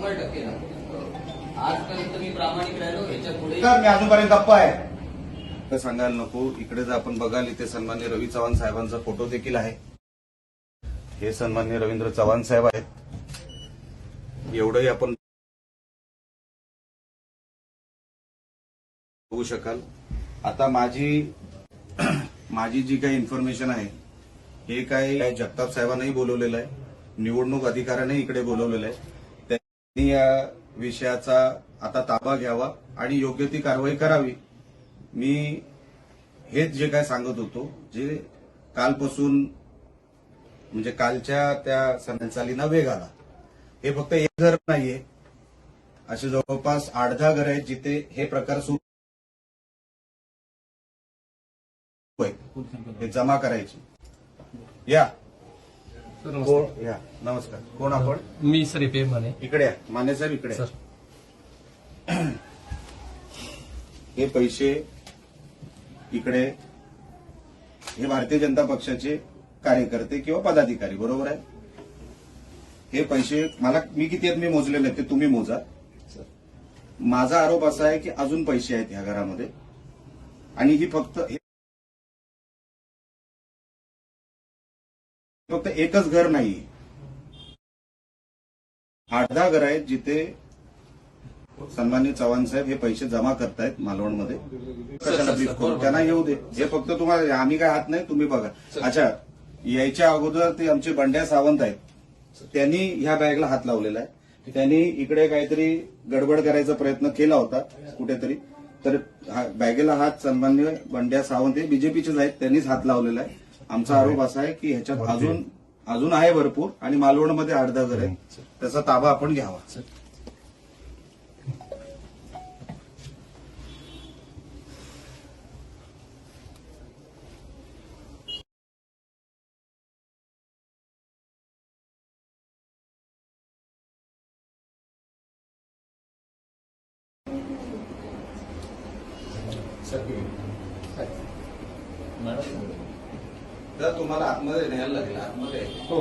शंभर टक्के ना. आजपर्यंत मी प्रामाणिक राहिलो याच्यापुढे मी अजूनपर्यंत गप्पा आहे? तर सांगायला नको इकडे जर आपण बघाल इथे सन्मान्य रवी चव्हाण साहेबांचा फोटो देखील आहे. हे सन्मान्य रवींद्र चव्हाण साहेब आहेत. एवढंही आपण बघू शकाल. आता माझी माझी जी काही इन्फॉर्मेशन आहे हे काय जगताप साहेबांनाही बोलवलेलं आहे. निवडणूक अधिकाऱ्याने इकडे बोलवलेलं आहे. या विषयाचा आता ताबा घ्यावा आणि योग्य ती कारवाई करावी. मी हेच जे काय सांगत होतो जे कालपासून म्हणजे कालच्या त्या सणाचालीना वेग आला. हे फक्त एक घर नाहीये. असे जवळपास आठ दहा घर आहेत जिथे हे प्रकार सुरू जमा करायची. या. कोण या नमस्कार. कोण आपण? मी सर पे माने. इकडे या. माने साहेब इकडे या. सर. हे पैसे इकडे हे भारतीय जनता पक्षाचे कार्यकर्ते किंवा पदाधिकारी बरोबर आहे? हे पैसे मला मी किती आहेत मी मोजलेले आहेत ते तुम्ही मोजा. माझा आरोप असा आहे की अजून पैसे आहेत ह्या घरामध्ये. आणि ही फक्त फक्त एकच घर नाही. आठ दहा घर आहेत जिथे सन्मान्य चव्हाण साहेब हे पैसे जमा करतायत मालवणमध्ये. त्यांना येऊ दे. हे फक्त तुम्हाला आम्ही काय हात नाही तुम्ही बघा. अच्छा यायच्या अगोदर ते आमचे बंड्या सावंत आहेत. त्यांनी ह्या बॅगला हात लावलेला आहे. त्यांनी इकडे काहीतरी गडबड करायचा प्रयत्न केला होता कुठेतरी. तर बॅगेला हात सन्मान्य बंड्या सावंत हे बीजेपीचेच आहेत त्यांनीच हात लावलेला आहे. आमचा आरोप असा आहे की ह्याच्यात अजून अजून आहे भरपूर आणि मालवणमध्ये अर्धा घर आहे त्याचा ताबा आपण घ्यावा. जर तुम्हाला आतमध्ये न्यायला लागेल आतमध्ये हो.